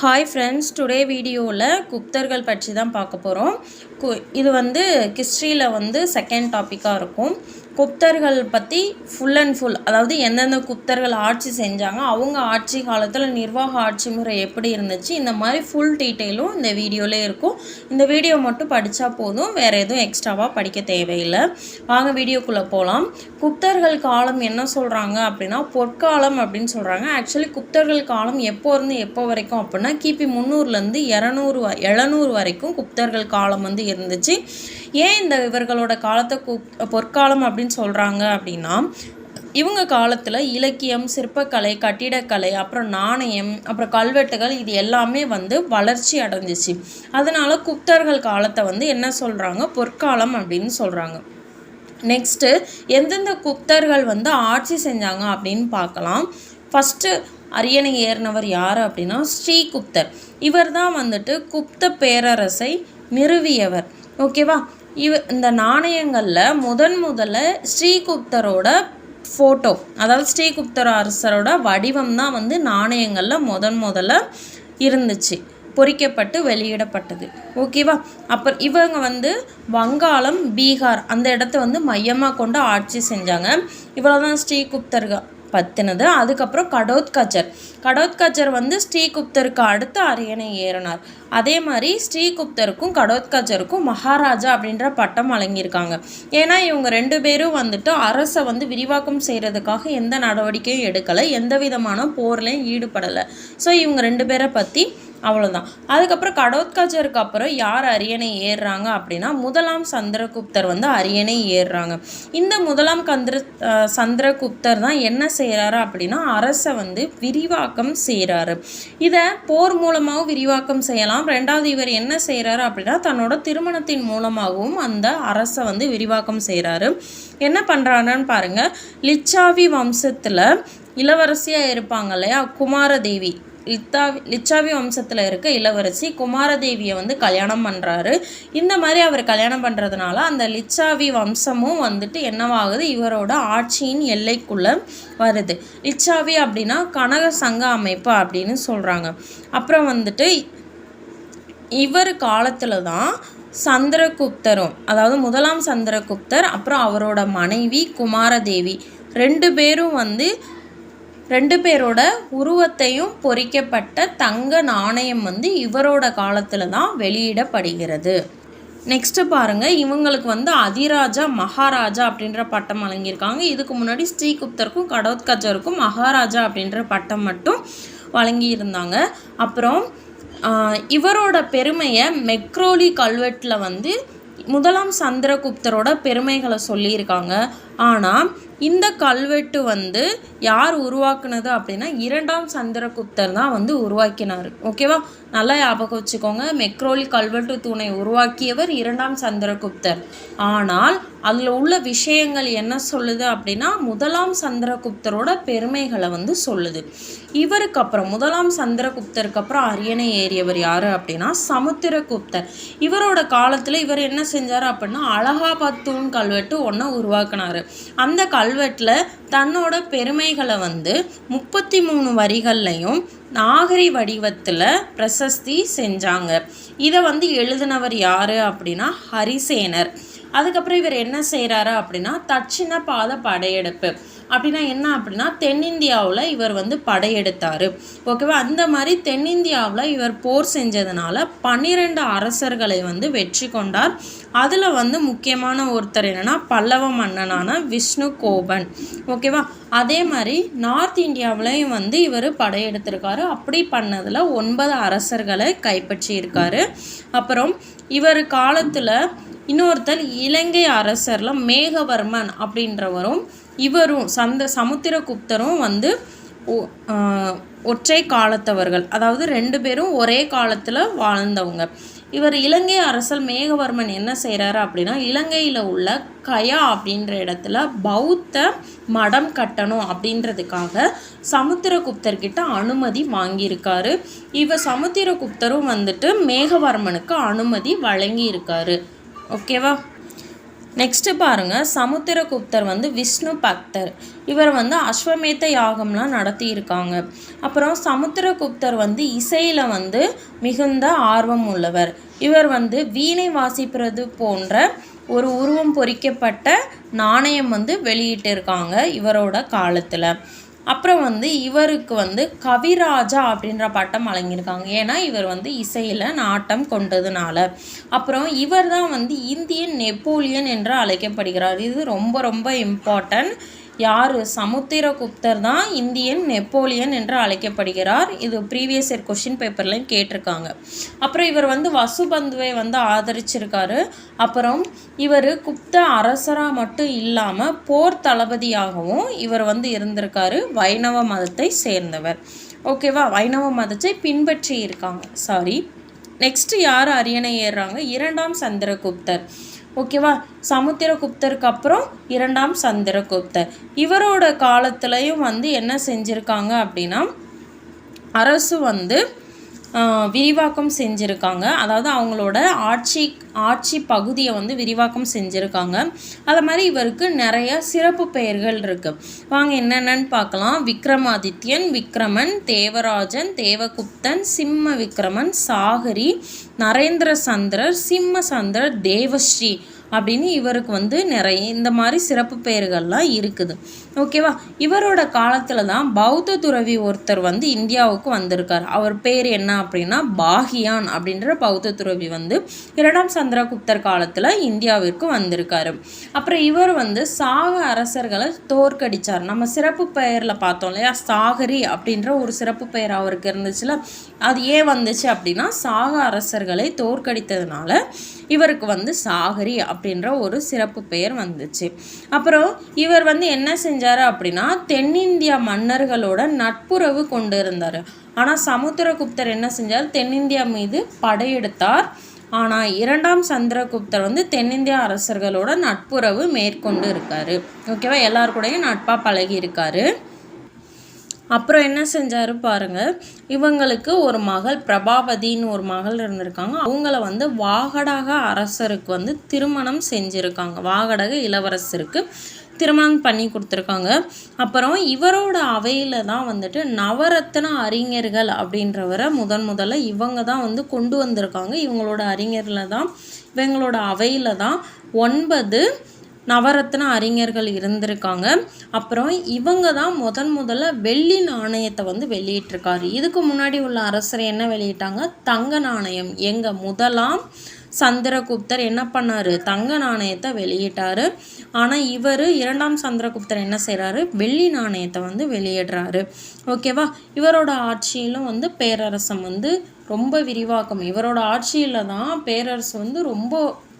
Hi friends today வீடியோவில் குப்தர்கள் பற்றி தான் பார்க்க போகிறோம் கு இது வந்து ஹிஸ்ட்ரியில் வந்து செகண்ட் டாப்பிக்காக இருக்கும். குப்தர்கள் பற்றி ஃபுல் அண்ட் ஃபுல் அதாவது எந்தெந்த குப்தர்கள் ஆட்சி செஞ்சாங்க அவங்க ஆட்சி காலத்தில் நிர்வாக ஆட்சி முறை எப்படி இருந்துச்சு இந்த மாதிரி ஃபுல் டீட்டெயிலும் இந்த வீடியோவில் இருக்கும். இந்த வீடியோ மட்டும் படித்தா போதும் வேறு எதுவும் எக்ஸ்ட்ராவாக படிக்க தேவையில்லை. வாங்க வீடியோக்குள்ளே போகலாம் குப்தர்கள் காலம் என்ன சொல்கிறாங்க அப்படின்னா பொற்காலம் அப்படின்னு சொல்கிறாங்க ஆக்சுவலி குப்தர்கள் காலம் எப்போ இருந்து எப்போ வரைக்கும் அப்படின்னா கிபி முந்நூறுலேருந்து இரநூறு எழுநூறு வரைக்கும் குப்தர்கள் காலம் வந்து இருந்துச்சு. ஏன் இந்த இவர்களோட காலத்தை குப் பொற்காலம் அப்படின்னு சொல்கிறாங்க அப்படின்னா இவங்க காலத்தில் இலக்கியம் சிற்பக்கலை கட்டிடக்கலை அப்புறம் நாணயம் அப்புறம் கல்வெட்டுகள் இது எல்லாமே வந்து வளர்ச்சி அடைஞ்சிச்சு. அதனால் குப்தர்கள் காலத்தை வந்து என்ன சொல்கிறாங்க பொற்காலம் அப்படின்னு சொல்கிறாங்க நெக்ஸ்ட்டு எந்தெந்த குப்தர்கள் வந்து ஆட்சி செஞ்சாங்க அப்படின்னு பார்க்கலாம். ஃபஸ்ட்டு அரியணை ஏறினவர் யார் அப்படின்னா ஸ்ரீகுப்தர் இவர் தான் வந்துட்டு குப்த பேரரசை நிறுவியவர். ஓகேவா இவ இந்த நாணயங்களில் முதன் முதல்ல ஸ்ரீகுப்தரோட ஃபோட்டோ அதாவது ஸ்ரீகுப்தர் அரசரோட வடிவம் தான் வந்து நாணயங்களில் முதன் முதல்ல இருந்துச்சு. பொறிக்கப்பட்டு வெளியிடப்பட்டது. ஓகேவா அப்புறம் இவங்க வந்து வங்காளம் பீகார் அந்த இடத்த வந்து மையமாக கொண்டு ஆட்சி செஞ்சாங்க. இவ்வளோதான் ஸ்ரீகுப்தர்கள் பற்றினது அதுக்கப்புறம் கடோத்கச்சர். கடோத்கச்சர் வந்து ஸ்ரீகுப்தருக்கு அடுத்து அரியணை ஏறினார். அதே மாதிரி ஸ்ரீகுப்தருக்கும் கடோத்கச்சருக்கும் மகாராஜா அப்படின்ற பட்டம் வழங்கியிருக்காங்க. ஏன்னா இவங்க ரெண்டு பேரும் வந்துட்டு அரசை வந்து விரிவாக்கம் செய்கிறதுக்காக எந்த நடவடிக்கையும் எடுக்கலை. எந்த விதமான போர்லையும் ஈடுபடலை. ஸோ இவங்க ரெண்டு பேரை பற்றி அவ்வளோதான் அதுக்கப்புறம் கடோத்காஜருக்கு அப்புறம் யார் அரியணை ஏறுறாங்க அப்படின்னா முதலாம் சந்திரகுப்தர் வந்து அரியணை ஏறுறாங்க. இந்த முதலாம் கந்திர சந்திரகுப்தர் தான் என்ன செய்கிறாரு அப்படின்னா அரசை வந்து விரிவாக்கம் செய்கிறாரு இதை போர் மூலமாகவும் விரிவாக்கம் செய்யலாம். ரெண்டாவது இவர் என்ன செய்கிறாரு அப்படின்னா தன்னோட திருமணத்தின் மூலமாகவும் அந்த அரசை வந்து விரிவாக்கம் செய்கிறாரு என்ன பண்ணுறாருன்னு பாருங்கள் லிச்சாவி வம்சத்தில் இளவரசியாக இருப்பாங்க இல்லையா? குமாரதேவி. லித்தாவி லிச்சாவி வம்சத்தில் இருக்க இளவரசி குமாரதேவியை வந்து கல்யாணம் பண்ணுறாரு இந்த மாதிரி அவர் கல்யாணம் பண்ணுறதுனால அந்த லிச்சாவி வம்சமும் வந்துட்டு என்னவாகுது? இவரோட ஆட்சியின் எல்லைக்குள்ளே வருது. லிச்சாவி அப்படின்னா கனக சங்க அமைப்பு அப்படின்னு சொல்கிறாங்க அப்புறம் வந்துட்டு இவர் காலத்தில் தான் சந்திரகுப்தரும் அதாவது முதலாம் சந்திரகுப்தர் அப்புறம் அவரோட மனைவி குமாரதேவி ரெண்டு பேரும் வந்து ரெண்டு பேரோட உருவத்தையும் பொறிக்கப்பட்ட தங்க நாணயம் வந்து இவரோட காலத்தில் தான் வெளியிடப்படுகிறது. நெக்ஸ்ட்டு பாருங்கள் இவங்களுக்கு வந்து அதிராஜா மகாராஜா அப்படின்ற பட்டம் வழங்கியிருக்காங்க. இதுக்கு முன்னாடி ஸ்ரீகுப்தருக்கும் கடோத்கஜருக்கும் மகாராஜா அப்படின்ற பட்டம் மட்டும் வழங்கியிருந்தாங்க. அப்புறம் இவரோட பெருமையை மெக்ரோலி கல்வெட்டில் வந்து முதலாம் சந்திரகுப்தரோட பெருமைகளை சொல்லியிருக்காங்க. ஆனால் இந்த கல்வெட்டு வந்து யார் உருவாக்குனது அப்படின்னா இரண்டாம் சந்திரகுப்தர் தான் வந்து உருவாக்கினார். ஓகேவா நல்லா ஞாபகம் வச்சுக்கோங்க. மெக்ரோலி கல்வெட்டு தூணை உருவாக்கியவர் இரண்டாம் சந்திரகுப்தர். ஆனால் அதில் உள்ள விஷயங்கள் என்ன சொல்லுது அப்படின்னா முதலாம் சந்திரகுப்தரோட பெருமைகளை வந்து சொல்லுது. இவருக்கு அப்புறம் முதலாம் சந்திரகுப்தருக்கு அப்புறம் அரியணை ஏறியவர் யார் அப்படின்னா சமுத்திரகுப்தர். இவரோட காலத்தில் இவர் என்ன செஞ்சார் அப்படின்னா அலகாபாத் தூண் கல்வெட்டு ஒன்றை உருவாக்கினார். அந்த கல்வெட்டில் தன்னோட பெருமைகளை வந்து முப்பத்தி மூணு வரிகள்லையும் நாகரி வடிவத்தில் பிரசஸ்தி செஞ்சாங்க. இதை வந்து எழுதினவர் யார் அப்படின்னா ஹரிசேனர். அதுக்கப்புறம் இவர் என்ன செய்கிறாரு அப்படின்னா தட்சிண பாத படையெடுப்பு. அப்படின்னா என்ன அப்படின்னா தென்னிந்தியாவில் இவர் வந்து படையெடுத்தார். ஓகேவா அந்த மாதிரி தென்னிந்தியாவில் இவர் போர் செஞ்சதுனால பன்னிரெண்டு அரசர்களை வந்து வெற்றி கொண்டார். அதில் வந்து முக்கியமான ஒருத்தர் என்னென்னா பல்லவ மன்னனான விஷ்ணு கோபன். ஓகேவா அதே மாதிரி நார்த் இந்தியாவிலையும் வந்து இவர் படையெடுத்திருக்காரு. அப்படி பண்ணதில் ஒன்பது அரசர்களை கைப்பற்றியிருக்காரு. அப்புறம் இவர் காலத்தில் இன்னொருத்தர் இலங்கை அரசரில் மேகவர்மன் அப்படின்றவரும் இவரும் சந்த சமுத்திரகுப்தரும் வந்து ஒற்றை காலத்தவர்கள். அதாவது ரெண்டு பேரும் ஒரே காலத்தில் வாழ்ந்தவங்க. இவர் இலங்கை அரசர் மேகவர்மன் என்ன செய்கிறாரு அப்படின்னா இலங்கையில் உள்ள கயா அப்படின்ற இடத்துல பௌத்த மடம் கட்டணும் அப்படின்றதுக்காக சமுத்திரகுப்தர்கிட்ட அனுமதி வாங்கியிருக்காரு. இவர் சமுத்திரகுப்தரும் வந்துட்டு மேகவர்மனுக்கு அனுமதி வழங்கியிருக்காரு. ஓகேவா? நெக்ஸ்ட்டு பாருங்கள் சமுத்திரகுப்தர் வந்து விஷ்ணு பக்தர். இவர் வந்து அஸ்வமேத யாகம்லாம் நடத்தியிருக்காங்க. அப்புறம் சமுத்திரகுப்தர் வந்து இசையில் வந்து மிகுந்த ஆர்வம் உள்ளவர். இவர் வந்து வீணை வாசிப்பது போன்ற ஒரு உருவம் பொறிக்கப்பட்ட நாணயம் வந்து வெளியிட்டிருக்காங்க இவரோட காலத்தில். அப்புறம் வந்து இவருக்கு வந்து கவிராஜா அப்படின்ற பட்டம் வழங்கியிருக்காங்க. ஏன்னா இவர் வந்து இசையில் நாட்டம் கொண்டதுனால. அப்புறம் இவர் தான் வந்து இந்தியன் நெப்போலியன் என்று அழைக்கப்படுகிறார். இது ரொம்ப ரொம்ப இம்பார்ட்டன்ட் யார்? சமுத்திரகுப்தர் தான் இந்தியன் நெப்போலியன் என்று அழைக்கப்படுகிறார். இது ப்ரீவியஸ் இயர் கொஷின் பேப்பர்லையும் கேட்டிருக்காங்க. அப்புறம் இவர் வந்து வசுபந்துவை வந்து ஆதரிச்சிருக்காரு. அப்புறம் இவர் குப்த அரசராக மட்டும் இல்லாமல் போர் தளபதியாகவும் இவர் வந்து இருந்திருக்காரு. வைணவ மதத்தை சேர்ந்தவர். ஓகேவா வைணவ மதத்தை பின்பற்றி இருக்காங்க சாரி நெக்ஸ்ட் யார் அரியணை ஏறுறாங்க? இரண்டாம் சந்திரகுப்தர். ஓகேவா? சமுத்திரகுப்தருக்கு அப்புறம் இரண்டாம் சந்திரகுப்தர். இவரோட காலத்துலேயும் வந்து என்ன செஞ்சுருக்காங்க அப்படின்னா அரசு வந்து விரிவாக்கம் செஞ்சுருக்காங்க. அதாவது அவங்களோட ஆட்சி ஆட்சி பகுதியை வந்து விரிவாக்கம் செஞ்சுருக்காங்க. அது மாதிரி இவருக்கு நிறைய சிறப்பு பெயர்கள் இருக்குது வாங்க என்னென்னு பார்க்கலாம். விக்ரமாதித்யன் விக்ரமன் தேவராஜன் தேவகுப்தன் சிம்ம விக்ரமன் சாகரி நரேந்திர சந்திரர் சிம்ம சந்திரர் தேவஸ்ரீ அப்படின்னு இவருக்கு வந்து நிறைய இந்த மாதிரி சிறப்பு பெயர்கள்லாம் இருக்குது. ஓகேவா இவரோட காலத்தில் தான் பௌத்த துறவி ஒருத்தர் வந்து இந்தியாவுக்கு வந்திருக்கார். அவர் பேர் என்ன அப்படின்னா பாகியான் அப்படின்ற பௌத்த துறவி வந்து இரண்டாம் சந்திரகுப்தர் காலத்தில் இந்தியாவிற்கு வந்திருக்காரு. அப்புறம் இவர் வந்து சாக அரசர்களை தோற்கடித்தார் நம்ம சிறப்பு பெயரில் பார்த்தோம் இல்லையா? சாகரி அப்படின்ற ஒரு சிறப்பு பெயர் அவருக்கு இருந்துச்சுல? அது ஏன் வந்துச்சு அப்படின்னா சாக அரசர்களை தோற்கடித்ததுனால இவருக்கு வந்து சாகரி அப்படின்ற ஒரு சிறப்பு பெயர் வந்துச்சு. அப்புறம் இவர் வந்து என்ன செஞ்சார் அப்படின்னா தென்னிந்தியா மன்னர்களோட நட்புறவு கொண்டு இருந்தார் ஆனால் சமுத்திரகுப்தர் என்ன செஞ்சார்? தென்னிந்தியா மீது படையெடுத்தார். ஆனால் இரண்டாம் சந்திரகுப்தர் வந்து தென்னிந்திய அரசர்களோட நட்புறவு மேற்கொண்டு இருக்காரு. ஓகேவா? எல்லாருக்கூடையும் கூடயும் நட்பாக பழகி இருக்காரு. அப்புறம் என்ன செஞ்சார் பாருங்கள் இவங்களுக்கு ஒரு மகள் பிரபாவதின்னு ஒரு மகள் இருந்திருக்காங்க. அவங்கள வந்து வாகடக அரசருக்கு வந்து திருமணம் செஞ்சுருக்காங்க. வாகடக இளவரசருக்கு திருமணம் பண்ணி கொடுத்துருக்காங்க. அப்புறம் இவரோட அவையில் தான் வந்துட்டு நவரத்ன அறிஞர்கள் அப்படின்றவரை முதன் முதல்ல இவங்க தான் வந்து கொண்டு வந்திருக்காங்க. இவங்களோட அறிஞரில் தான் இவங்களோட அவையில் தான் ஒன்பது நவரத்ன அறிஞர்கள் இருந்திருக்காங்க. அப்புறம் இவங்க தான் முதன் முதல்ல வெள்ளி நாணயத்தை வந்து வெளியிட்டிருக்காரு. இதுக்கு முன்னாடி உள்ள அரசர் என்ன வெளியிட்டாங்க? தங்க நாணயம். எங்கள் முதலாம் சந்திரகுப்தர் என்ன பண்ணார்? தங்க நாணயத்தை வெளியிட்டார். ஆனால் இவர் இரண்டாம் சந்திரகுப்தர் என்ன செய்கிறாரு வெள்ளி நாணயத்தை வந்து வெளியிடுறாரு. ஓகேவா இவரோட ஆட்சியிலும் வந்து பேரரசம் வந்து ரொம்ப விரிவாக்கம். இவரோட ஆட்சியில் தான் பேரரசு வந்து ரொம்ப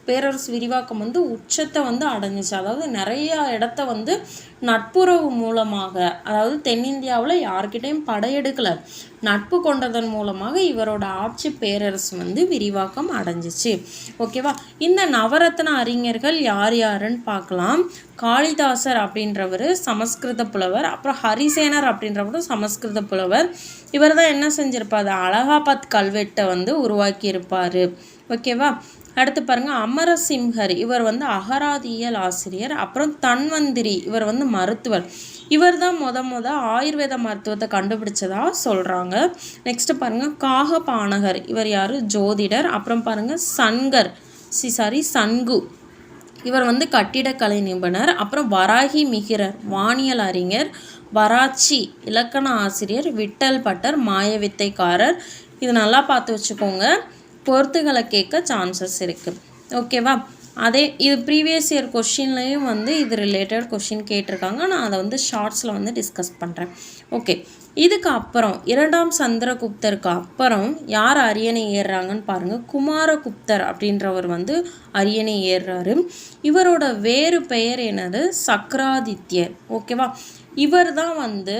பேரரசு விரிவாக்கம் வந்து உச்சத்தை வந்து அடைஞ்சிச்சு. அதாவது நிறைய இடத்த வந்து நட்புறவு மூலமாக அதாவது தென்னிந்தியாவில் யார்கிட்டையும் படையெடுக்கலை நட்பு கொண்டதன் மூலமாக இவரோட ஆட்சி பேரரசு வந்து விரிவாக்கம் அடைஞ்சிச்சு. ஓகேவா? இந்த நவரத்ன அறிஞர்கள் யார் யாருன்னு பார்க்கலாம். காளிதாசர் அப்படின்றவர் சமஸ்கிருத புலவர். அப்புறம் ஹரிசேனர் அப்படின்றவரும் சமஸ்கிருத புலவர். இவர் தான் என்ன செஞ்சிருப்பார்? அலகாபாத் கல்வெட்டை வந்து உருவாக்கியிருப்பார். ஓகேவா? அடுத்து பாருங்கள் அமரசிம்ஹர் இவர் வந்து அகராதியல் ஆசிரியர் அப்புறம் தன்வந்திரி இவர் வந்து மருத்துவர். இவர் தான் முத முத ஆயுர்வேத மருத்துவத்தை கண்டுபிடிச்சதா சொல்கிறாங்க நெக்ஸ்ட் பாருங்கள் காகபானகர் இவர் யார்? ஜோதிடர். அப்புறம் பாருங்கள் சன்கர் சி சாரி சன்கு இவர் வந்து கட்டிடக்கலை நிபுணர். அப்புறம் வராகி மிகிரர் வானியல் அறிஞர். வராச்சி இலக்கண ஆசிரியர் விட்டல் பட்டர் மாயவித்தைக்காரர். இது நல்லா பார்த்து வச்சுக்கோங்க. பொறுத்துகளை கேட்க சான்சஸ் இருக்குது ஓகேவா அதே இது ப்ரீவியஸ் இயர் கொஷின்லேயும் வந்து இது ரிலேட்டட் கொஷின் கேட்டிருக்காங்க. நான் அதை வந்து ஷார்ட்ஸில் வந்து டிஸ்கஸ் பண்ணுறேன் ஓகே இதுக்கு அப்புறம் இரண்டாம் சந்திரகுப்தருக்கு அப்புறம் யார் அரியணை ஏறுறாங்கன்னு பாருங்கள் குமாரகுப்தர் அப்படின்றவர் வந்து அரியணை ஏறுறாரு. இவரோட வேறு பெயர் என்னது? சக்ராதித்யர் ஓகேவா இவர் தான் வந்து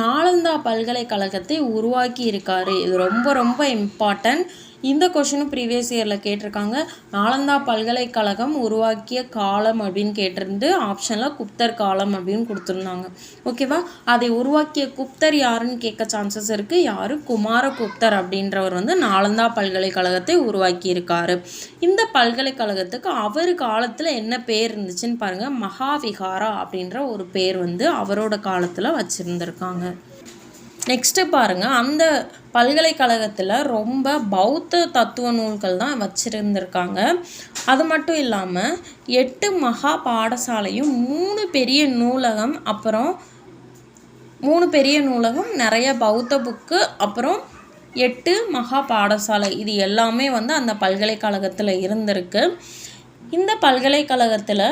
நாலந்தா பல்கலைக்கழகத்தை உருவாக்கி இருக்காரு இது ரொம்ப ரொம்ப இம்பார்ட்டன்ட் இந்த கொஷினும் ப்ரீவியஸ் இயரில் கேட்டிருக்காங்க. நாலந்தா பல்கலைக்கழகம் உருவாக்கிய காலம் அப்படின்னு கேட்டிருந்து ஆப்ஷனில் குப்தர் காலம் அப்படின்னு கொடுத்துருந்தாங்க. ஓகேவா அதை உருவாக்கிய குப்தர் யாருன்னு கேட்க சான்சஸ் இருக்குது யார்? குமார குப்தர் அப்படின்றவர் வந்து நாலந்தா பல்கலைக்கழகத்தை உருவாக்கி இருக்காரு இந்த பல்கலைக்கழகத்துக்கு அவர் காலத்தில் என்ன பேர் இருந்துச்சுன்னு பாருங்கள் மகாவிகாரா அப்படின்ற ஒரு பேர் வந்து அவரோட காலத்தில் வச்சுருந்துருக்காங்க. நெக்ஸ்ட்டு பாருங்கள் அந்த பல்கலைக்கழகத்தில் ரொம்ப பௌத்த தத்துவ நூல்கள் தான் வச்சுருந்துருக்காங்க. அது மட்டும் இல்லாமல் எட்டு மகா பாடசாலையும் மூணு பெரிய நூலகம் அப்புறம் மூணு பெரிய நூலகம் நிறைய பௌத்த புக்கு அப்புறம் எட்டு மகா பாடசாலை. இது எல்லாமே வந்து அந்த பல்கலைக்கழகத்தில் இருந்திருக்கு. இந்த பல்கலைக்கழகத்தில்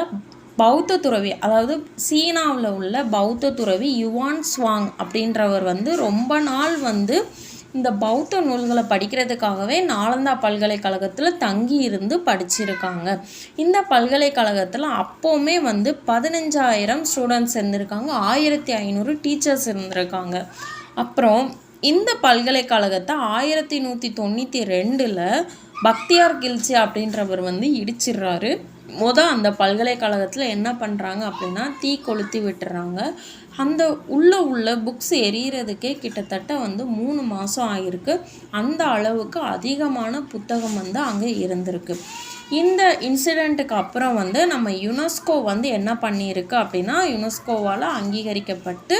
பௌத்த துறவி அதாவது சீனாவில் உள்ள பௌத்த துறவி யுவான் ஸ்வாங் அப்படின்றவர் வந்து ரொம்ப நாள் வந்து இந்த பௌத்த நூல்களை படிக்கிறதுக்காகவே நாலந்தா பல்கலைக்கழகத்தில் தங்கி இருந்து படிச்சிருக்காங்க. இந்த பல்கலைக்கழகத்தில் அப்போவுமே வந்து பதினஞ்சாயிரம் ஸ்டூடெண்ட்ஸ் இருந்திருக்காங்க. ஆயிரத்தி ஐநூறு டீச்சர்ஸ் இருந்திருக்காங்க. அப்புறம் இந்த பல்கலைக்கழகத்தை ஆயிரத்தி நூற்றி தொண்ணூற்றி ரெண்டில் பக்தியார் கில்ச்சி அப்படின்றவர் வந்து இடிச்சிடுறாரு. மொதல் அந்த பல்கலைக்கழகத்தில் என்ன பண்ணுறாங்க அப்படின்னா தீ கொளுத்தி விட்டுறாங்க. அந்த உள்ளே உள்ள புக்ஸ் எரியறதுக்கே கிட்டத்தட்ட வந்து மூணு மாதம் ஆகிருக்கு அந்த அளவுக்கு அதிகமான புத்தகம் வந்து அங்கே இருந்திருக்கு. இந்த இன்சிடெண்ட்டுக்கு அப்புறம் வந்து நம்ம யுனெஸ்கோ வந்து என்ன பண்ணியிருக்கு அப்படின்னா யுனெஸ்கோவால் அங்கீகரிக்கப்பட்டு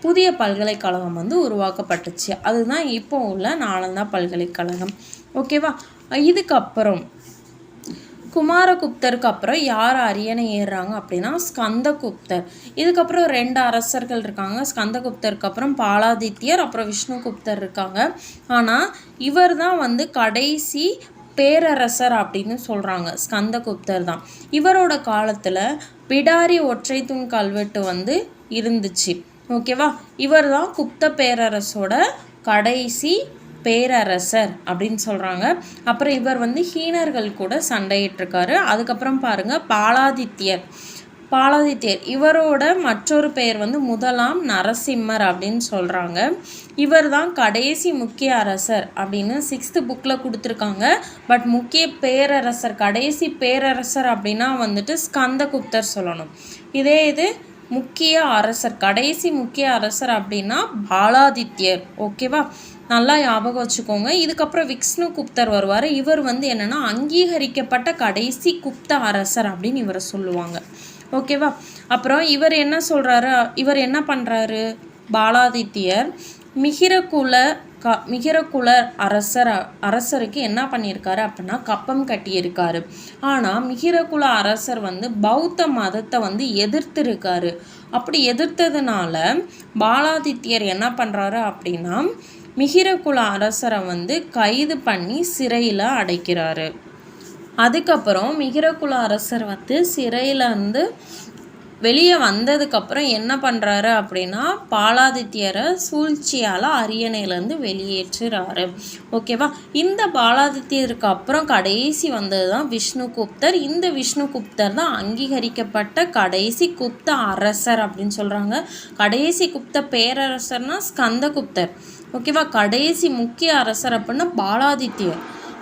புதிய பல்கலைக்கழகம் வந்து உருவாக்கப்பட்டுச்சு. அதுதான் இப்போ உள்ள நாலந்தா பல்கலைக்கழகம். ஓகேவா? இதுக்கப்புறம் குமாரகுப்தருக்கு அப்புறம் யார் அரியணை ஏறுறாங்க அப்படின்னா ஸ்கந்தகுப்தர். இதுக்கப்புறம் ரெண்டு அரசர்கள் இருக்காங்க. ஸ்கந்தகுப்தருக்கு அப்புறம் பாலாதித்யர் அப்புறம் விஷ்ணுகுப்தர் இருக்காங்க. ஆனால் இவர் தான் வந்து கடைசி பேரரசர் அப்படின்னு சொல்கிறாங்க ஸ்கந்தகுப்தர் தான். இவரோட காலத்தில் பிடாரி ஒற்றை தூண் கல்வெட்டு வந்து இருந்துச்சு. ஓகேவா? இவர் தான் குப்த பேரரசோட கடைசி பேரரசர் அப்படின்னு சொல்கிறாங்க அப்புறம் இவர் வந்து ஹீனர்கள் கூட சண்டையிட்டிருக்காரு. அதுக்கப்புறம் பாருங்கள் பாலாதித்யர். பாலாதித்யர் இவரோட மற்றொரு பெயர் வந்து முதலாம் நரசிம்மர் அப்படின்னு சொல்கிறாங்க இவர் தான் கடைசி முக்கிய அரசர் அப்படின்னு சிக்ஸ்த்து புக்கில் கொடுத்துருக்காங்க. பட் முக்கிய பேரரசர் கடைசி பேரரசர் அப்படின்னா வந்துட்டு ஸ்கந்தகுப்தர் சொல்லணும். இதே இது முக்கிய அரசர் கடைசி முக்கிய அரசர் அப்படின்னா பாலாதித்யர். ஓகேவா? நல்லா ஞாபகம் வச்சுக்கோங்க. இதுக்கப்புறம் விஷ்ணு குப்தர் வருவார். இவர் வந்து என்னென்னா அங்கீகரிக்கப்பட்ட கடைசி குப்த அரசர் அப்படின்னு இவரை சொல்லுவாங்க. ஓகேவா? அப்புறம் இவர் என்ன சொல்கிறாரு இவர் என்ன பண்ணுறாரு பாலாதித்யர் மிகிரகுல க மிகிரகுல அரசர் அரசருக்கு என்ன பண்ணியிருக்காரு அப்படின்னா கப்பம் கட்டியிருக்காரு. ஆனால் மிகிரகுல அரசர் வந்து பௌத்த மதத்தை வந்து எதிர்த்திருக்காரு. அப்படி எதிர்த்ததுனால பாலாதித்யர் என்ன பண்ணுறாரு அப்படின்னா மிகிரகுல அரசரை வந்து கைது பண்ணி சிறையில் அடைக்கிறாரு. அதுக்கப்புறம் மிகிரகுல அரசர் வந்து சிறையில் வந்து வெளியே வந்ததுக்கப்புறம் என்ன பண்ணுறாரு அப்படின்னா பாலாதித்யரை சூழ்ச்சியால் அரியணையிலேருந்து வெளியேற்றுறாரு. ஓகேவா இந்த பாலாதித்யருக்கு அப்புறம் கடைசி வந்தது தான் விஷ்ணுகுப்தர். இந்த விஷ்ணுகுப்தர் தான் அங்கீகரிக்கப்பட்ட கடைசி குப்த அரசர் அப்படின்னு சொல்கிறாங்க கடைசி குப்த பேரரசர்னால் ஸ்கந்தகுப்தர். ஓகேவா? கடைசி முக்கிய அரசர் அப்படின்னா பாலாதித்யர்.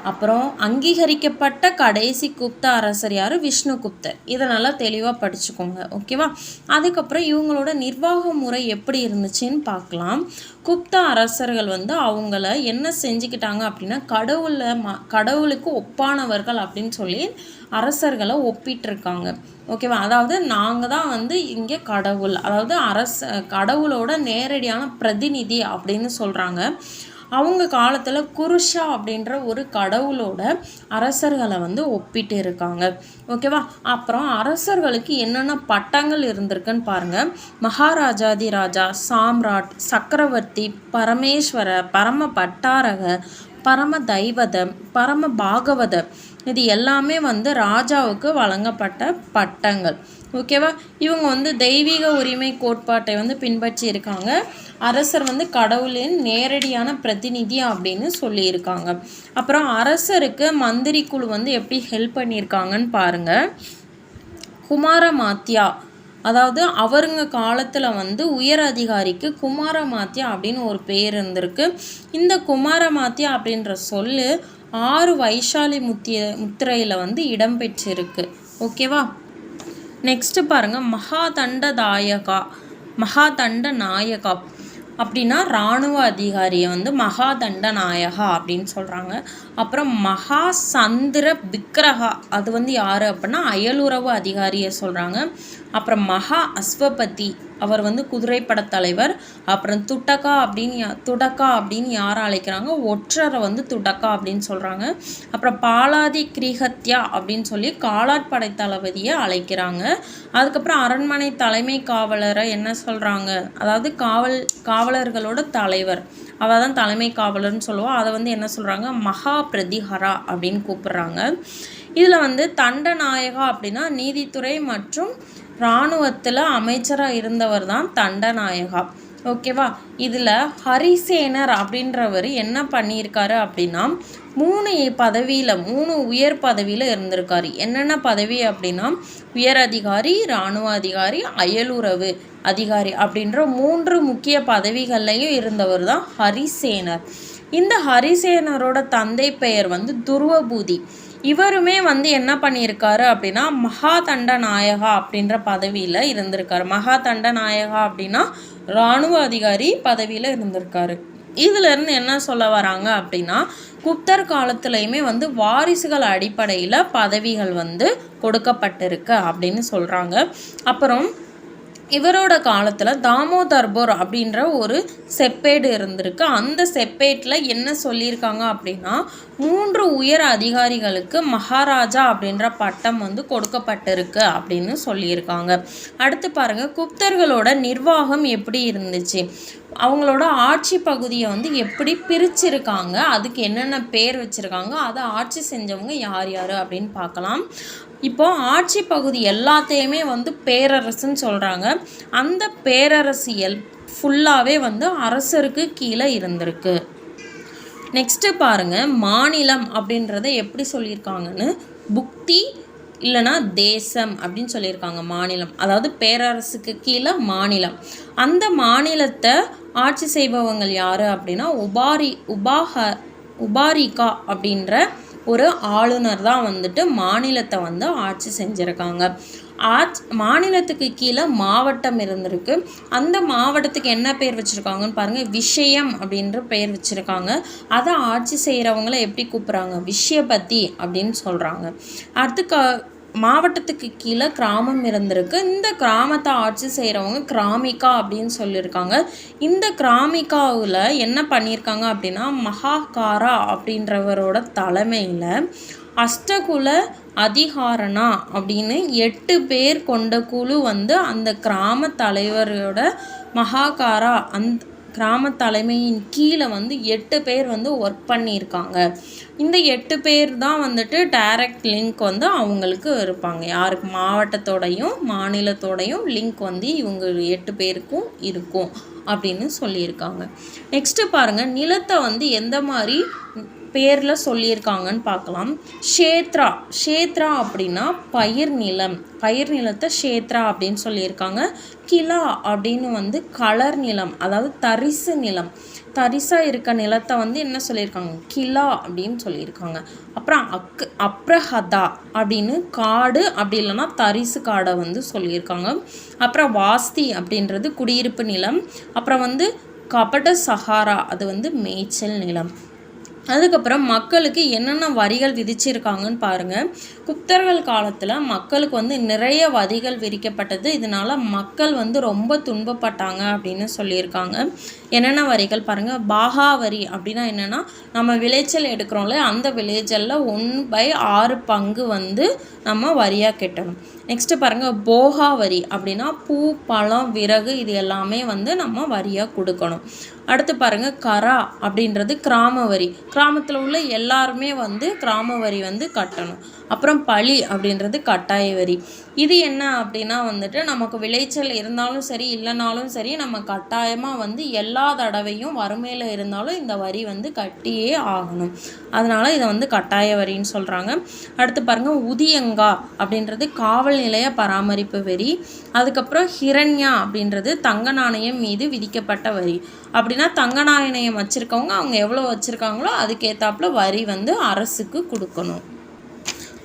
அப்புறம் அங்கீகரிக்கப்பட்ட கடைசி குப்த அரசர் யார்? விஷ்ணுகுப்தர் இதை நல்லா தெளிவாக படிச்சுக்கோங்க ஓகேவா அதுக்கப்புறம் இவங்களோட நிர்வாக முறை எப்படி இருந்துச்சுன்னு பார்க்கலாம். குப்த அரசர்கள் வந்து அவங்கள என்ன செஞ்சுக்கிட்டாங்க அப்படின்னா கடவுளை ம கடவுளுக்கு ஒப்பானவர்கள் அப்படின்னு சொல்லி அரசர்களை ஒப்பிட்டிருக்காங்க ஓகேவா அதாவது நாங்கள் தான் வந்து இங்கே கடவுள் அதாவது அரச கடவுளோட நேரடியான பிரதிநிதி அப்படின்னு சொல்கிறாங்க அவங்க காலத்தில் குருஷா அப்படின்ற ஒரு கடவுளோட அரசர்களை வந்து ஒப்பிட்டு இருக்காங்க. ஓகேவா அப்புறம் அரசர்களுக்கு என்னென்ன பட்டங்கள் இருந்திருக்குன்னு பாருங்கள் மகாராஜாதி ராஜா சாம்ராட் சக்கரவர்த்தி பரமேஸ்வர பரம பட்டாரக பரம தெய்வத பரம பாகவத இது எல்லாமே வந்து ராஜாவுக்கு வழங்கப்பட்ட பட்டங்கள். ஓகேவா? இவங்க வந்து தெய்வீக உரிமை கோட்பாட்டை வந்து பின்பற்றி இருக்காங்க. அரசர் வந்து கடவுளின் நேரடியான பிரதிநிதி அப்படின்னு சொல்லியிருக்காங்க. அப்புறம் அரசருக்கு மந்திரி குழு வந்து எப்படி ஹெல்ப் பண்ணியிருக்காங்கன்னு பாருங்கள் குமார மாத்தியா அதாவது அவருங்க காலத்தில் வந்து உயர் அதிகாரிக்கு குமாரமாத்தியா அப்படின்னு ஒரு பேர் இருந்திருக்கு. இந்த குமாரமாத்தியா அப்படின்ற சொல்லு ஆறு வைஷாலி முத்திய முத்திரையில் வந்து இடம்பெற்றிருக்கு ஓகேவா? நெக்ஸ்ட்டு பாருங்கள் மகாதண்டதாயகா மகாதண்ட நாயகா அப்படின்னா இராணுவ அதிகாரியை வந்து மகாதண்ட நாயகா அப்படின்னு சொல்கிறாங்க அப்புறம் மகா சந்திர விக்கிரகா. அது வந்து யார் அப்படின்னா அயலுறவு அதிகாரியை சொல்கிறாங்க அப்புறம் மகா அஸ்வபதி. அவர் வந்து குதிரைப்பட தலைவர். அப்புறம் துட்டக்கா அப்படின்னு யா- துடக்கா அப்படின்னு யாரை அழைக்கிறாங்க? ஒற்றரை வந்து துடக்கா அப்படின்னு சொல்கிறாங்க அப்புறம் பாலாதி கிரீகத்யா அப்படின்னு சொல்லி காலாட்படை தளபதியை அழைக்கிறாங்க. அதுக்கப்புறம் அரண்மனை தலைமை காவலரை என்ன சொல்கிறாங்க அதாவது காவல் காவலர்களோட தலைவர். அவள் தான் தலைமை காவலர்னு சொல்லுவோம் அதை வந்து என்ன சொல்கிறாங்க மகா பிரதிஹரா அப்படின்னு கூப்பிடுறாங்க. இதில் வந்து தண்டநாயகா அப்படின்னா நீதித்துறை மற்றும் இராணுவத்தில் அமைச்சராக இருந்தவர் தான் தண்டநாயகா. ஓகேவா? இதில் ஹரிசேனர் அப்படின்றவர் என்ன பண்ணியிருக்காரு அப்படின்னா மூணு பதவியில் மூணு உயர் பதவியில் இருந்திருக்காரு. என்னென்ன பதவி அப்படின்னா உயர் அதிகாரி இராணுவ அதிகாரி அயலுறவு அதிகாரி அப்படின்ற மூன்று முக்கிய பதவிகள்லையும் இருந்தவர் தான் ஹரிசேனர். இந்த ஹரிசேனரோட தந்தை பெயர் வந்து துருவபூதி. இவருமே வந்து என்ன பண்ணியிருக்காரு அப்படின்னா மகாதண்ட நாயகா அப்படின்ற பதவியில் இருந்திருக்காரு. மகாதண்ட நாயகா அப்படின்னா இராணுவ அதிகாரி பதவியில் இருந்திருக்காரு. இதுலேருந்து என்ன சொல்ல வராங்க அப்படின்னா குப்தர் காலத்துலேயுமே வந்து வாரிசுகள் அடிப்படையில் பதவிகள் வந்து கொடுக்கப்பட்டிருக்கு அப்படின்னு சொல்கிறாங்க அப்புறம் இவரோட காலத்தில் தாமோதர்போர் அப்படின்ற ஒரு செப்பேடு இருந்திருக்கு. அந்த செப்பேட்டில் என்ன சொல்லியிருக்காங்க அப்படின்னா மூன்று உயர் அதிகாரிகளுக்கு மகாராஜா அப்படின்ற பட்டம் வந்து கொடுக்கப்பட்டிருக்கு அப்படின்னு சொல்லியிருக்காங்க. அடுத்து பாருங்க குப்தர்களோட நிர்வாகம் எப்படி இருந்துச்சு? அவங்களோட ஆட்சி பகுதியை வந்து எப்படி பிரிச்சிருக்காங்க? அதுக்கு என்னென்ன பேர் வச்சுருக்காங்க? அதை ஆட்சி செஞ்சவங்க யார் யார் அப்படின்னு பார்க்கலாம். இப்போ ஆட்சி பகுதி எல்லாத்தையுமே வந்து பேரரசுன்னு சொல்கிறாங்க அந்த பேரரசியல் ஃபுல்லாகவே வந்து அரசருக்கு கீழே இருந்திருக்கு. நெக்ஸ்ட்டு பாருங்க மாநிலம் அப்படின்றத எப்படி சொல்லியிருக்காங்கன்னு? புக்தி இல்லைனா தேசம் அப்படின்னு சொல்லியிருக்காங்க மாநிலம். அதாவது பேரரசுக்கு கீழே மாநிலம். அந்த மாநிலத்தை ஆட்சி செய்பவங்கள் யார் அப்படின்னா உபாரி உபாக உபாரிகா அப்படின்ற ஒரு ஆளுநர் தான் வந்துட்டு மாநிலத்தை வந்து ஆட்சி செஞ்சுருக்காங்க. ஆட்சி மாநிலத்துக்கு கீழே மாவட்டம் இருந்திருக்கு. அந்த மாவட்டத்துக்கு என்ன பேர் வச்சுருக்காங்கன்னு பாருங்கள் விஷயம் அப்படின்ற பெயர் வச்சுருக்காங்க. அதை ஆட்சி செய்கிறவங்கள எப்படி கூப்பிட்றாங்க? விஷயபதி அப்படின்னு சொல்கிறாங்க அடுத்து க மாவட்டத்துக்கு கீழே கிராமம் இருந்திருக்கு. இந்த கிராமத்தை ஆட்சி செய்கிறவங்க கிராமிகா அப்படின்னு சொல்லியிருக்காங்க. இந்த கிராமிகாவில் என்ன பண்ணியிருக்காங்க அப்படின்னா மகாகாரா அப்படின்றவரோட தலைமையில் அஷ்டகுல அதிகாரணா அப்படின்னு எட்டு பேர் கொண்ட குழு வந்து அந்த கிராம தலைவரோட மகாகாரா அந்த கிராம தலைமையின் கீழே வந்து எட்டு பேர் வந்து ஒர்க் பண்ணியிருக்காங்க. இந்த எட்டு பேர் தான் வந்துட்டு டைரக்ட் லிங்க் வந்து அவங்களுக்கு இருப்பாங்க. யாருக்கு? மாவட்டத்தோடையும் மாநிலத்தோடையும் லிங்க் வந்து இவங்க எட்டு பேருக்கும் இருக்கும் அப்படின்னு சொல்லியிருக்காங்க. நெக்ஸ்ட்டு பாருங்கள் நிலத்தை வந்து எந்த மாதிரி பேரில் சொல்லியிருக்காங்கன்னு பார்க்கலாம். ஷேத்ரா ஷேத்ரா அப்படின்னா பயிர் நிலம். பயிர் நிலத்தை ஷேத்ரா அப்படின்னு சொல்லியிருக்காங்க. கிலா அப்படின்னு வந்து கலர் நிலம் அதாவது தரிசு நிலம். தரிசாக இருக்க நிலத்தை வந்து என்ன சொல்லியிருக்காங்க? கிலா அப்படின்னு சொல்லியிருக்காங்க. அப்புறம் அக் அப்ரஹதா அப்படின்னு காடு அப்படி இல்லைன்னா தரிசு காடை வந்து சொல்லியிருக்காங்க. அப்புறம் வாஸ்தி அப்படின்றது குடியிருப்பு நிலம். அப்புறம் வந்து கபட சஹாரா அது வந்து மேய்ச்சல் நிலம். அதுக்கப்புறம் மக்களுக்கு என்னென்ன வரிகள் விதிச்சிருக்காங்கன்னு பாருங்கள் குப்தர்கள் காலத்தில் மக்களுக்கு வந்து நிறைய வரிகள் விதிக்கப்பட்டது. இதனால் மக்கள் வந்து ரொம்ப துன்பப்பட்டாங்க அப்படின்னு சொல்லியிருக்காங்க. என்னென்ன வரிகள் பாருங்கள் பாகா வரி அப்படின்னா என்னென்னா நம்ம விளைச்சல் எடுக்கிறோம்ல அந்த விளைச்சலில் ஒன் பை ஆறு பங்கு வந்து நம்ம வரியாக கட்டணும். நெக்ஸ்ட்டு பாருங்கள் போகா வரி அப்படின்னா பூ பழம் விறகு இது எல்லாமே வந்து நம்ம வரியாக கொடுக்கணும். அடுத்து பாருங்கள் கரா அப்படின்றது கிராம வரி. கிராமத்தில் உள்ள எல்லாருமே வந்து கிராம வரி வந்து கட்டணும். அப்புறம் பழி அப்படின்றது கட்டாய வரி. இது என்ன அப்படின்னா வந்துட்டு நமக்கு விளைச்சல் இருந்தாலும் சரி இல்லைனாலும் சரி நம்ம கட்டாயமாக வந்து எல்லா தடவையும் வறுமையில் இருந்தாலும் இந்த வரி வந்து கட்டியே ஆகணும். அதனால் இதை வந்து கட்டாய வரின்னு சொல்கிறாங்க அடுத்து பாருங்கள் உதியங்கா அப்படின்றது காவல் நிலைய பராமரிப்பு வரி. அதுக்கப்புறம் ஹிரண்யா அப்படின்றது தங்க நாணயம் மீது விதிக்கப்பட்ட வரி. அப்படின்னா தங்க நாணயம் வச்சுருக்கவங்க அவங்க எவ்வளோ வச்சுருக்காங்களோ அதுக்கேற்றாப்புல வரி வந்து அரசுக்கு கொடுக்கணும்.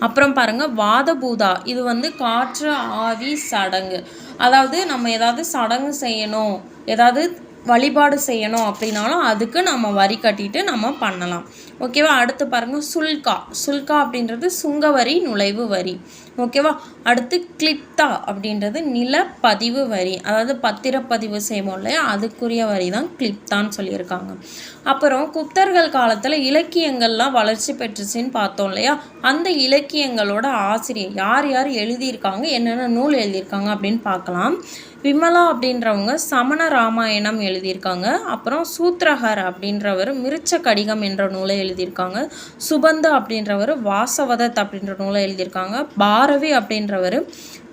அப்புறம் பாருங்கள் வாதபூதா. இது வந்து காற்று ஆவி சடங்கு. அதாவது நம்ம ஏதாவது சடங்கு செய்யணும். ஏதாவது வழிபாடு செய்யணும் அப்படின்னாலும் அதுக்கு நம்ம வரி கட்டிட்டு நம்ம பண்ணலாம். ஓகேவா? அடுத்து பாருங்கள் சுல்கா. சுல்கா அப்படின்றது சுங்க வரி நுழைவு வரி. ஓகேவா? அடுத்து கிளிப்தா அப்படின்றது நிலப்பதிவு வரி. அதாவது பத்திரப்பதிவு செய்வோம் இல்லையா? அதுக்குரிய வரி தான் கிளிப்தான்னு சொல்லியிருக்காங்க. அப்புறம் குப்தர்கள் காலத்தில் இலக்கியங்கள்லாம் வளர்ச்சி பெற்றுச்சுன்னு பார்த்தோம் இல்லையா? அந்த இலக்கியங்களோட ஆசிரியர் யார் யார் எழுதியிருக்காங்க? என்னென்ன நூல் எழுதியிருக்காங்க அப்படின்னு பார்க்கலாம். விமலா அப்படின்றவங்க சமண ராமாயணம் எழுதியிருக்காங்க. அப்புறம் சூத்ரஹர் அப்படின்றவர் மிருச்ச கடிகம் என்ற நூலை எழுதியிருக்காங்க. சுபந்து அப்படின்றவர் வாசவதத் அப்படின்ற நூலை எழுதியிருக்காங்க. பாரவி அப்படின்றவர்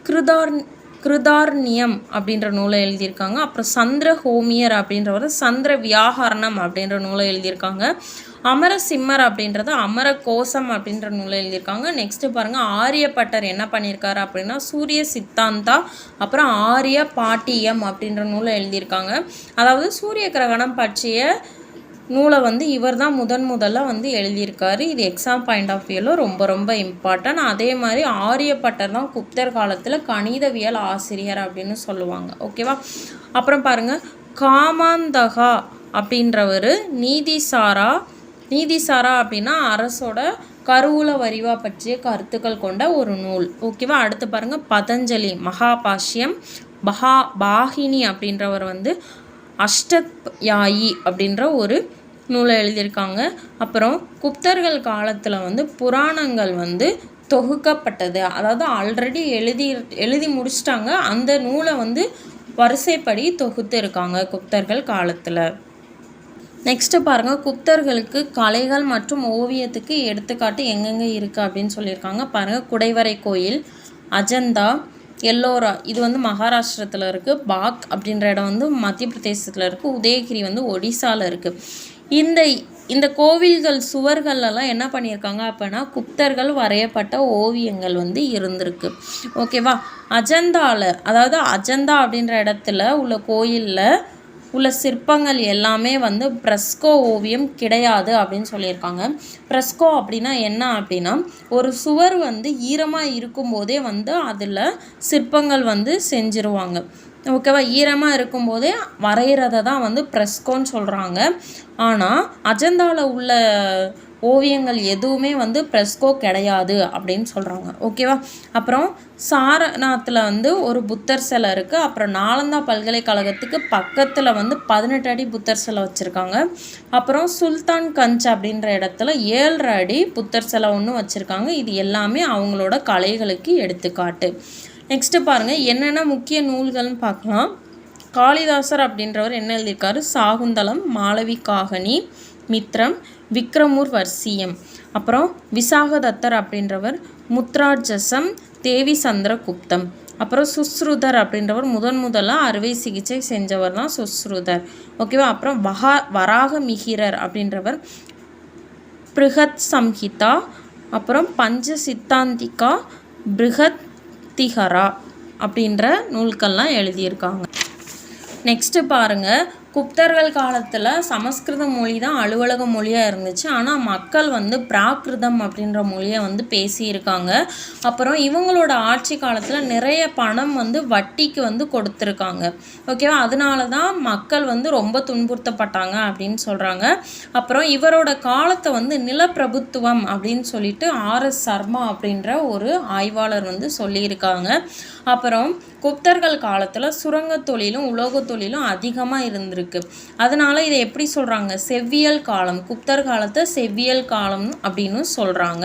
கிருதார் கிருதார்ணியம் அப்படின்ற நூலை எழுதியிருக்காங்க. அப்புறம் சந்திர ஹோமியர் அப்படின்றவர் சந்திர வியாகரணம் அப்படின்ற நூலை எழுதியிருக்காங்க. அமர சிம்மர் அப்படின்றது அமர கோசம் அப்படின்ற நூலை எழுதியிருக்காங்க. நெக்ஸ்ட்டு பாருங்கள் ஆரியப்பட்டர் என்ன பண்ணியிருக்காரு அப்படின்னா சூரிய சித்தாந்தா அப்புறம் ஆரிய பாட்டியம் அப்படின்ற நூலை எழுதியிருக்காங்க. அதாவது சூரிய கிரகணம் பற்றிய நூலை வந்து இவர் தான் முதன் முதல்ல வந்து எழுதியிருக்காரு. இது எக்ஸாம் பாயிண்ட் ஆஃப் வியூவில் ரொம்ப ரொம்ப இம்பார்ட்டன்ட் அதே மாதிரி ஆரியப்பட்டர் தான் குப்தர் காலத்தில் கணிதவியல் ஆசிரியர் அப்படின்னு சொல்லுவாங்க. ஓகேவா அப்புறம் பாருங்கள் காமாந்தகா அப்படின்றவர் நீதிசாரா நீதிசாரா அப்படின்னா அரசோட கருவூல வரிவா பற்றிய கருத்துக்கள் கொண்ட ஒரு நூல். ஓகேவா? அடுத்து பாருங்கள் பதஞ்சலி மகாபாஷ்யம் பஹா பாகினி அப்படின்றவர் வந்து அஷ்டயாயி அப்படின்ற ஒரு நூலை எழுதியிருக்காங்க. அப்புறம் குப்தர்கள் காலத்தில் வந்து புராணங்கள் வந்து தொகுக்கப்பட்டது. அதாவது ஆல்ரெடி எழுதி எழுதி முடிச்சிட்டாங்க. அந்த நூலை வந்து வரிசைப்படி தொகுத்து இருக்காங்க குப்தர்கள் காலத்தில். நெக்ஸ்ட்டு பாருங்கள் குப்தர்களுக்கு கலைகள் மற்றும் ஓவியத்துக்கு எடுத்துக்காட்டு எங்கெங்கே இருக்குது அப்படின்னு சொல்லியிருக்காங்க. பாருங்கள் குடைவரை கோயில் அஜந்தா எல்லோரா இது வந்து மகாராஷ்டிரத்தில் இருக்குது பாக் அப்படின்ற இடம் வந்து மத்திய பிரதேசத்தில் இருக்குது உதயகிரி வந்து ஒடிசாவில் இருக்குது இந்த இந்த கோவில்கள் சுவர்களெல்லாம் என்ன பண்ணியிருக்காங்க அப்படின்னா குப்தர்கள் வரையப்பட்ட ஓவியங்கள் வந்து இருந்திருக்கு. ஓகேவா அஜந்தாவில் அதாவது அஜந்தா அப்படின்ற இடத்துல உள்ள கோயிலில் உள்ள சிற்பங்கள் எல்லாமே வந்து ப்ரெஸ்கோ ஓவியம் கிடையாது அப்படின்னு சொல்லியிருக்காங்க. ப்ரெஸ்கோ அப்படின்னா என்ன அப்படின்னா ஒரு சுவர் வந்து ஈரமாக இருக்கும்போதே வந்து அதில் சிற்பங்கள் வந்து செஞ்சுருவாங்க. ஓகேவா ஈரமாக இருக்கும்போதே வரைகிறத தான் வந்து ப்ரெஸ்கோன்னு சொல்கிறாங்க ஆனால் அஜந்தாவில் உள்ள ஓவியங்கள் எதுவுமே வந்து ப்ரெஸ்கோ கிடையாது அப்படின்னு சொல்கிறாங்க ஓகேவா? அப்புறம் சாரநாத்தில் வந்து ஒரு புத்தர் சிலை இருக்குது அப்புறம் நாலந்தா பல்கலைக்கழகத்துக்கு பக்கத்தில் வந்து பதினெட்டு அடி புத்தர் சிலை வச்சுருக்காங்க. அப்புறம் சுல்தான் கஞ்ச் அப்படின்ற இடத்துல ஏழரை அடி புத்தர் சிலை ஒன்று வச்சுருக்காங்க. இது எல்லாமே அவங்களோட கலைகளுக்கு எடுத்துக்காட்டு. நெக்ஸ்ட்டு பாருங்கள் என்னென்ன முக்கிய நூல்கள்னு பார்க்கலாம். காளிதாசர் அப்படின்றவர் என்ன எழுதியிருக்காரு? சாகுந்தலம் மாளவி காகனி மித்ரம் விக்ரமூர் வர்சியம் அப்புறம் விசாகதத்தர் அப்படின்றவர் முத்ராஜசம் தேவி சந்திரகுப்தம். அப்புறம் சுஸ்ருதர் அப்படின்றவர் முதன் முதலாக அறுவை சிகிச்சை செஞ்சவர் தான் சுஸ்ருதர். ஓகேவா? அப்புறம் வகா வராக மிகிரர் அப்படின்றவர் பிருகத் சம்ஹிதா அப்புறம் பஞ்ச சித்தாந்திகா பிருகத்திகரா அப்படின்ற நூல்கள்லாம் எழுதியிருக்காங்க. நெக்ஸ்ட்டு பாருங்கள் குப்தர்கள் காலத்தில் சமஸ்கிருத மொழி தான் அலுவலக மொழியாக இருந்துச்சு. ஆனால் மக்கள் வந்து பிராகிருதம் அப்படின்ற மொழியை வந்து பேசியிருக்காங்க. அப்புறம் இவங்களோட ஆட்சி காலத்தில் நிறைய பணம் வந்து வட்டிக்கு வந்து கொடுத்துருக்காங்க. ஓகேவா? அதனால தான் மக்கள் வந்து ரொம்ப துன்புறுத்தப்பட்டாங்க அப்படின்னு சொல்கிறாங்க அப்புறம் இவரோட காலத்தை வந்து நிலப்பிரபுத்துவம் அப்படின்னு சொல்லிட்டு ஆர்எஸ் சர்மா அப்படின்ற ஒரு ஆய்வாளர் வந்து சொல்லியிருக்காங்க. அப்புறம் குப்தர்கள் காலத்தில் சுரங்க தொழிலும் உலோக தொழிலும் அதிகமாக இருந்திருக்கு. அதனால் இதை எப்படி சொல்கிறாங்க செவ்வியல் காலம் குப்தர் காலத்தை செவ்வியல் காலம் அப்படின்னு சொல்கிறாங்க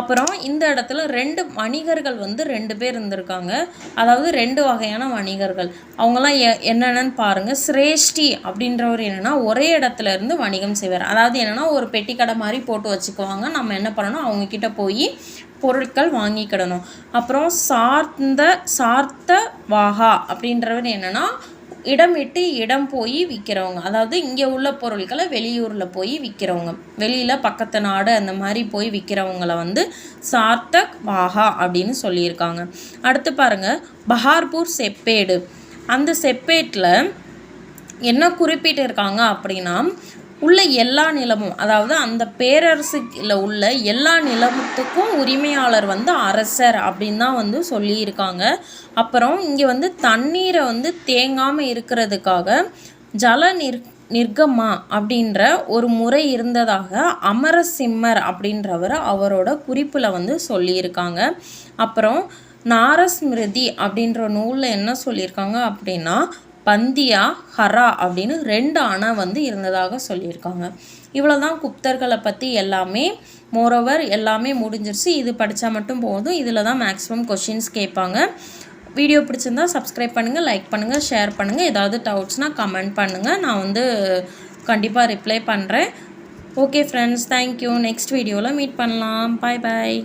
அப்புறம் இந்த இடத்துல ரெண்டு வணிகர்கள் வந்து ரெண்டு பேர் இருந்திருக்காங்க. அதாவது ரெண்டு வகையான வணிகர்கள். அவங்களாம் எ என்னென்னு பாருங்கள் சிரேஷ்டி அப்படின்றவர் என்னென்னா ஒரே இடத்துல இருந்து வணிகம் செய்வார். அதாவது என்னென்னா ஒரு பெட்டி கடை மாதிரி போட்டு வச்சுக்குவாங்க. நம்ம என்ன பண்ணணும்? அவங்கக்கிட்ட போய் பொருட்கள் வாங்கிக்கிடணும் அப்புறம் சார்ந்த சார்த்த வாகா அப்படின்றவர் என்னென்னா இடம் விட்டு இடம் போய் விற்கிறவங்க அதாவது இங்கே உள்ள பொருட்களை வெளியூரில் போய் விற்கிறவங்க வெளியில் பக்கத்து நாடு அந்த மாதிரி போய் விற்கிறவங்கள வந்து சார்த்தக் வாகா அப்படின்னு சொல்லியிருக்காங்க. அடுத்து பாருங்கள் பஹார்பூர் செப்பேடு. அந்த செப்பேட்டில் என்ன குறிப்பிட்டிருக்காங்க அப்படின்னா உள்ள எல்லா நிலமும் அதாவது அந்த பேரரசுல உள்ள எல்லா நிலத்துக்கும் உரிமையாளர் வந்து அரசர் அப்படின்னு தான் வந்து சொல்லியிருக்காங்க. அப்புறம் இங்கே வந்து தண்ணீரை வந்து தேங்காமல் இருக்கிறதுக்காக ஜல நிர் நிர்கமா அப்படின்ற ஒரு முறை இருந்ததாக அமரசிம்மர் அப்படின்றவர் அவரோட குறிப்பில் வந்து சொல்லியிருக்காங்க. அப்புறம் நாரஸ்மிருதி அப்படின்ற நூலில் என்ன சொல்லியிருக்காங்க அப்படின்னா பந்தியா ஹரா அப்படின்னு ரெண்டு அணை வந்து இருந்ததாக சொல்லியிருக்காங்க. இவ்வளோ தான் குப்தர்களை பற்றி எல்லாமே. மோரோவர் எல்லாமே முடிஞ்சிருச்சு. இது படித்தா மட்டும் போதும். இதில் தான் மேக்ஸிமம் கொஷின்ஸ் கேட்பாங்க. வீடியோ பிடிச்சிருந்தா சப்ஸ்கிரைப் பண்ணுங்கள் லைக் பண்ணுங்கள் ஷேர் பண்ணுங்கள் ஏதாவது டவுட்ஸ்னால் கமெண்ட் பண்ணுங்கள் நான் வந்து கண்டிப்பாக ரிப்ளை பண்ணுறேன் okay friends thank you next வீடியோவில் மீட் பண்ணலாம். Bye bye